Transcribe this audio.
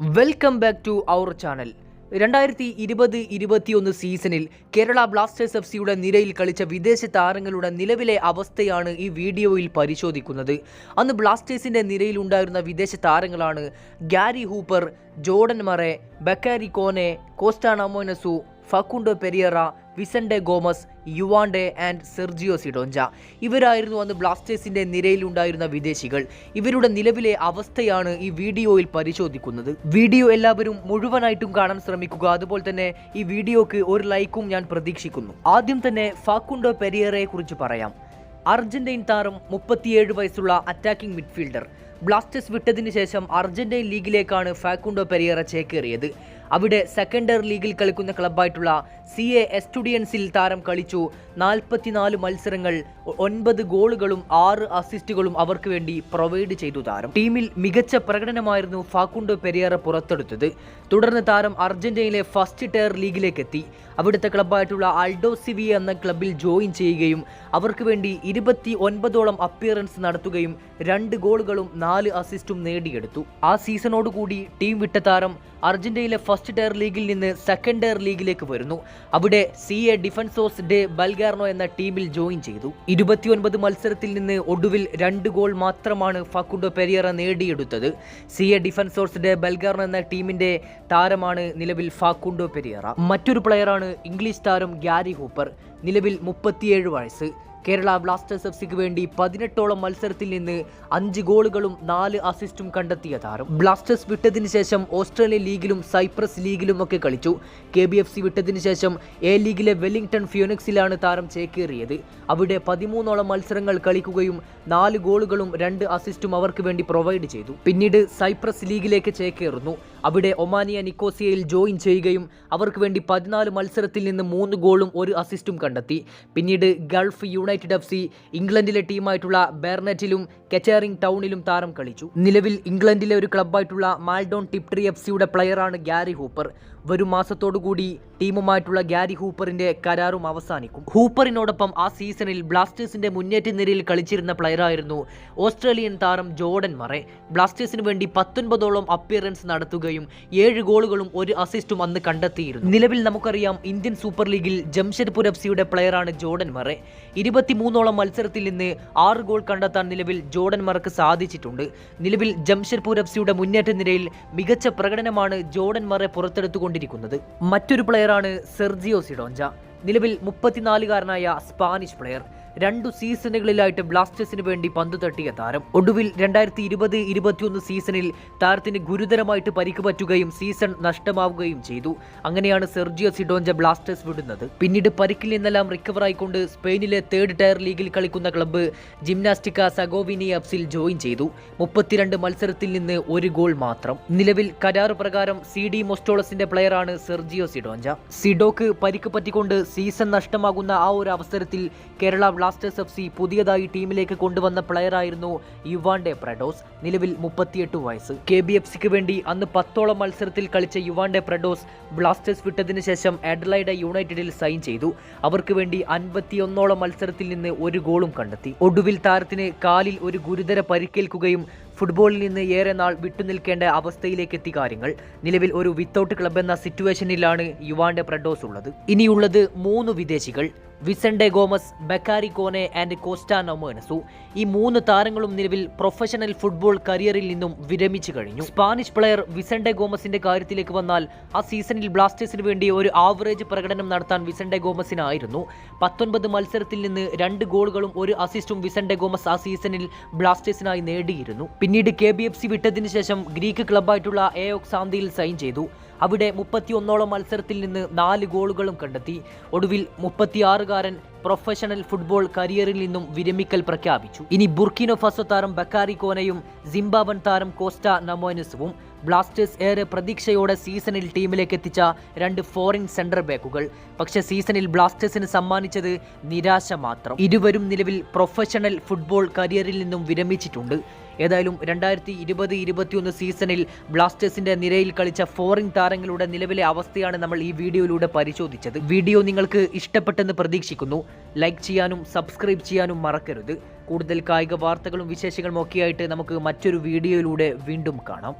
Welcome back to our channel രണ്ടായിരത്തി ഇരുപത് ഇരുപത്തിയൊന്ന് സീസണിൽ കേരള ബ്ലാസ്റ്റേഴ്സ് എഫ് സിയുടെ നിരയിൽ കളിച്ച വിദേശ താരങ്ങളുടെ നിലവിലെ അവസ്ഥയാണ് ഈ വീഡിയോയിൽ പരിശോധിക്കുന്നത്. അന്ന് ബ്ലാസ്റ്റേഴ്സിന്റെ നിരയിലുണ്ടായിരുന്ന വിദേശ താരങ്ങളാണ് Gary Hooper Jordan Murray Bakary Kone Costa Nhamoinesu Facundo Pereyra Vicente Gomez Juande and Sergio Cidoncha. ഇവരായിരുന്നു അന്ന് ബ്ലാസ്റ്റേഴ്സിന്റെ നിരയിലുണ്ടായിരുന്ന വിദേശികൾ. ഇവരുടെ നിലവിലെ അവസ്ഥയാണ് ഈ വീഡിയോയിൽ പരിശോധിക്കുന്നത്. വീഡിയോ എല്ലാവരും മുഴുവനായിട്ടും കാണാൻ ശ്രമിക്കുക. അതുപോലെ തന്നെ ഈ വീഡിയോക്ക് ഒരു ലൈക്കും ഞാൻ പ്രതീക്ഷിക്കുന്നു. ആദ്യം തന്നെ ഫാക്കുണ്ടോ പെരിയറയെ കുറിച്ച് പറയാം. അർജന്റീൻ താരം മുപ്പത്തിയേഴ് വയസ്സുള്ള അറ്റാക്കിംഗ് മിഡ്ഫീൽഡർ. ബ്ലാസ്റ്റേഴ്സ് വിട്ടതിന് ശേഷം അർജന്റൈൻ ലീഗിലേക്കാണ് ഫാക്കുണ്ടോ പെരിയറ ചേക്കേറിയത്. അവിടെ സെക്കൻഡറി ലീഗിൽ കളിക്കുന്ന ക്ലബ്ബായിട്ടുള്ള സി എ എസ്റ്റുഡിയൻസിൽ താരം കളിച്ചു. നാൽപ്പത്തിനാല് മത്സരങ്ങൾ ഒൻപത് ഗോളുകളും ആറ് അസിസ്റ്റുകളും അവർക്ക് വേണ്ടി പ്രൊവൈഡ് ചെയ്തു താരം. ടീമിൽ മികച്ച പ്രകടനമായിരുന്നു ഫാക്കുണ്ടോ പെരിയറ പുറത്തെടുത്തത്. തുടർന്ന് താരം അർജന്റീനയിലെ ഫസ്റ്റ് ടയർ ലീഗിലേക്ക് എത്തി. അവിടുത്തെ ക്ലബ്ബായിട്ടുള്ള ആൾഡോ സിവി എന്ന ക്ലബിൽ ജോയിൻ ചെയ്യുകയും അവർക്ക് വേണ്ടി ഇരുപത്തി ഒൻപതോളം അപ്പിയറൻസ് നടത്തുകയും രണ്ട് ഗോളുകളും നാല് അസിസ്റ്റും നേടിയെടുത്തു. ആ സീസണോടുകൂടി ടീം വിട്ട താരം അർജന്റീനയിലെ ഫസ്റ്റ് ടയർ ലീഗിൽ നിന്ന് സെക്കൻഡ് ടയർ ലീഗിലേക്ക് വരുന്നു. അവിടെ C A Defensores de Belgrano എന്ന ടീമിൽ ജോയിൻ ചെയ്തു. ഇരുപത്തിയൊൻപത് മത്സരത്തിൽ നിന്ന് ഒടുവിൽ രണ്ട് ഗോൾ മാത്രമാണ് ഫക്കുണ്ടോ പെരിയറ നേടിയെടുത്തത്. C A Defensores de Belgrano എന്ന ടീമിന്റെ താരമാണ് നിലവിൽ ഫാക്കുണ്ടോ പെരിയറ. മറ്റൊരു പ്ലെയറാണ് ഇംഗ്ലീഷ് താരം ഗ്യാരി ഹൂപ്പർ. നിലവിൽ മുപ്പത്തിയേഴ് വയസ്സ്. കേരള ബ്ലാസ്റ്റേഴ്സ് എഫ് സിക്ക് വേണ്ടി പതിനെട്ടോളം മത്സരത്തിൽ നിന്ന് അഞ്ച് ഗോളുകളും നാല് അസിസ്റ്റും കണ്ടെത്തിയ താരം. ബ്ലാസ്റ്റേഴ്സ് വിട്ടതിന് ശേഷം ഓസ്ട്രേലിയൻ ലീഗിലും സൈപ്രസ് ലീഗിലും ഒക്കെ കളിച്ചു. കെ ബി എഫ് സി വിട്ടതിന് ശേഷം എ ലീഗിലെ വെല്ലിംഗ്ടൺ ഫ്യൂനക്സിലാണ് താരം ചേക്കേറിയത്. അവിടെ പതിമൂന്നോളം മത്സരങ്ങൾ കളിക്കുകയും നാല് ഗോളുകളും രണ്ട് അസിസ്റ്റും അവർക്ക് വേണ്ടി പ്രൊവൈഡ് ചെയ്തു. പിന്നീട് സൈപ്രസ് ലീഗിലേക്ക് ചേക്കേറുന്നു. അവിടെ ഒമാനിയ നിക്കോസിയയിൽ ജോയിൻ ചെയ്യുകയും അവർക്ക് വേണ്ടി പതിനാല് മത്സരത്തിൽ നിന്ന് മൂന്ന് ഗോളും ഒരു അസിസ്റ്റും കണ്ടെത്തി. പിന്നീട് ഗൾഫ് യുണൈറ്റഡ് എഫ് സി ഇംഗ്ലണ്ടിലെ ടീമായിട്ടുള്ള ബെർനറ്റിലും കെച്ചേറിംഗ് ടൗണിലും താരം കളിച്ചു. നിലവിൽ ഇംഗ്ലണ്ടിലെ ഒരു ക്ലബ്ബായിട്ടുള്ള മാൽഡോൺ ടിപ്ട്രി എഫ് സിയുടെ പ്ലെയറാണ് ഗ്യാരി ഹൂപ്പർ. വരും മാസത്തോടുകൂടി ടീമുമായിട്ടുള്ള ഗ്യാരി ഹൂപ്പറിന്റെ കരാറും അവസാനിക്കും. ഹൂപ്പറിനോടൊപ്പം ആ സീസണിൽ ബ്ലാസ്റ്റേഴ്സിന്റെ മുന്നേറ്റ നിരയിൽ കളിച്ചിരുന്ന പ്ലെയറായിരുന്നു ഓസ്ട്രേലിയൻ താരം ജോർഡൻ മറെ. ബ്ലാസ്റ്റേഴ്സിന് വേണ്ടി പത്തൊൻപതോളം അപ്പിയറൻസ് നടത്തുകയും ഏഴ് ഗോളുകളും ഒരു അസിസ്റ്റും അന്ന് കണ്ടെത്തിയിരുന്നു. നിലവിൽ നമുക്കറിയാം ഇന്ത്യൻ സൂപ്പർ ലീഗിൽ ജംഷഡ്പൂർ എഫ് സിയുടെ പ്ലെയറാണ് ജോർഡൻ മറെ. ഇരുപത്തിമൂന്നോളം മത്സരത്തിൽ നിന്ന് ആറ് ഗോൾ കണ്ടെത്താൻ നിലവിൽ ജോർഡൻ മറക്ക് സാധിച്ചിട്ടുണ്ട്. നിലവിൽ ജംഷഡ്പൂർ എഫ് സിയുടെ മുന്നേറ്റ നിരയിൽ മികച്ച പ്രകടനമാണ് ജോർഡൻ മറെ പുറത്തെടുത്തുകൊണ്ടിരിക്കുന്നത് മറ്റൊരു പ്ലെയറാണ് സെർജിയോ സിഡോഞ്ച. നിലവിൽ മുപ്പത്തിനാലുകാരനായ സ്പാനിഷ് പ്ലെയർ രണ്ടു സീസണുകളിലായിട്ട് ബ്ലാസ്റ്റേഴ്സിന് വേണ്ടി പന്ത് തട്ടിയ താരം. ഒടുവിൽ രണ്ടായിരത്തി ഇരുപത് ഇരുപത്തിയൊന്ന് സീസണിൽ താരത്തിന് ഗുരുതരമായിട്ട് പരിക്ക് പറ്റുകയും സീസൺ നഷ്ടമാവുകയും ചെയ്തു. അങ്ങനെയാണ് സെർജിയോ സിഡോഞ്ച ബ്ലാസ്റ്റേഴ്സ് വിടുന്നത്. പിന്നീട് പരിക്കിൽ നിന്നെല്ലാം റിക്കവർ ആയിക്കൊണ്ട് സ്പെയിനിലെ തേർഡ് ടയർ ലീഗിൽ കളിക്കുന്ന ക്ലബ്ബ് ജിംനാസ്റ്റിക്ക സഗോവിനി എഫ്സിൽ ജോയിൻ ചെയ്തു. മുപ്പത്തിരണ്ട് മത്സരത്തിൽ നിന്ന് ഒരു ഗോൾ മാത്രം. നിലവിൽ കരാർ പ്രകാരം സി ഡി മൊസ്റ്റോളസിന്റെ പ്ലെയറാണ് സെർജിയോ സിഡോഞ്ച. സിഡോക്ക് പരിക്ക് പറ്റിക്കൊണ്ട് സീസൺ നഷ്ടമാകുന്ന ആ ഒരു അവസരത്തിൽ കേരള ബ്ലാസ്റ്റേഴ്സ് എഫ് സി പുതിയതായി ടീമിലേക്ക് കൊണ്ടുവന്ന പ്ലെയറായിരുന്നു യുവാൻഡെ പ്രഡോസ്. നിലവിൽ മുപ്പത്തിയെട്ട് വയസ്സ്. കെ ബി എഫ് സിക്ക് വേണ്ടി അന്ന് പത്തോളം മത്സരത്തിൽ കളിച്ച യുവാൻഡെ പ്രഡോസ് ബ്ലാസ്റ്റേഴ്സ് വിട്ടതിന് ശേഷം അഡ്ലൈഡ യുണൈറ്റഡിൽ സൈൻ ചെയ്തു. അവർക്ക് വേണ്ടി അൻപത്തിയൊന്നോളം മത്സരത്തിൽ നിന്ന് ഒരു ഗോളും കണ്ടെത്തി. ഒടുവിൽ താരത്തിന് കാലിൽ ഒരു ഗുരുതര പരിക്കേൽക്കുകയും ഫുട്ബോളിൽ നിന്ന് ഏറെ നാൾ വിട്ടുനിൽക്കേണ്ട അവസ്ഥയിലേക്ക് എത്തി കാര്യങ്ങൾ. നിലവിൽ ഒരു വിത്തൌട്ട് ക്ലബ് എന്ന സിറ്റുവേഷനിലാണ് യുവാന്റെ പ്രഡോസ് ഉള്ളത്. ഇനിയുള്ളത് മൂന്ന് വിദേശികൾ Vicente Gomez Bakary Kone and Costa Nhamoinesu. ഈ മൂന്ന് താരങ്ങളും നിലവിൽ പ്രൊഫഷണൽ ഫുട്ബോൾ കരിയറിൽ നിന്നും വിരമിച്ചു കഴിഞ്ഞു. സ്പാനിഷ് പ്ലെയർ വിസൻഡെ ഗോമസിന്റെ കാര്യത്തിലേക്ക് വന്നാൽ ആ സീസണിൽ ബ്ലാസ്റ്റേഴ്സിന് വേണ്ടി ഒരു ആവറേജ് പ്രകടനം നടത്താൻ വിസൻഡെ ഗോമസിനായിരുന്നു. പത്തൊൻപത് മത്സരത്തിൽ നിന്ന് രണ്ട് ഗോളുകളും ഒരു അസിസ്റ്റും വിസൻഡെ ഗോമസ് ആ സീസണിൽ ബ്ലാസ്റ്റേഴ്സിനായി നേടിയിരുന്നു. പിന്നീട് കെ ബി എഫ് സി വിട്ടതിന് ശേഷം ഗ്രീക്ക് ക്ലബ്ബായിട്ടുള്ള എയോക് സാന്തിയിൽ സൈൻ ചെയ്തു. അവിടെ മുപ്പത്തിയൊന്നോളം മത്സരത്തിൽ നിന്ന് നാല് ഗോളുകളും കണ്ടെത്തി. ഒടുവിൽ മുപ്പത്തിയാറുകാരൻ പ്രൊഫഷണൽ ഫുട്ബോൾ കരിയറിൽ നിന്നും വിരമിക്കൽ പ്രഖ്യാപിച്ചു. ഇനി ബുർക്കിനോ ഫസോ താരം ബക്കാരി കോനയും സിംബാബൻ താരം കോസ്റ്റ നമോനസുവും ബ്ലാസ്റ്റേഴ്സ് ഏറെ പ്രതീക്ഷയോടെ സീസണിൽ ടീമിലേക്ക് എത്തിച്ച രണ്ട് ഫോറിൻ സെന്റർ ബാക്കുകൾ പക്ഷെ സീസണിൽ ബ്ലാസ്റ്റേഴ്സിന് സമ്മാനിച്ചത് നിരാശ മാത്രം. ഇരുവരും നിലവിൽ പ്രൊഫഷണൽ ഫുട്ബോൾ കരിയറിൽ നിന്നും വിരമിച്ചിട്ടുണ്ട്. ഏതായാലും രണ്ടായിരത്തി ഇരുപത് ഇരുപത്തിയൊന്ന് സീസണിൽ ബ്ലാസ്റ്റേഴ്സിന്റെ നിരയിൽ കളിച്ച ഫോറിൻ താരങ്ങളുടെ നിലവിലെ അവസ്ഥയാണ് നമ്മൾ ഈ വീഡിയോയിലൂടെ പരിശോധിച്ചത്. വീഡിയോ നിങ്ങൾക്ക് ഇഷ്ടപ്പെട്ടെന്ന് പ്രതീക്ഷിക്കുന്നു. ലൈക്ക് ചെയ്യാനും സബ്സ്ക്രൈബ് ചെയ്യാനും മറക്കരുത്. കൂടുതൽ കായിക വാർത്തകളും വിശേഷങ്ങളും ഒക്കെയായിട്ട് നമുക്ക് മറ്റൊരു വീഡിയോയിലൂടെ വീണ്ടും കാണാം.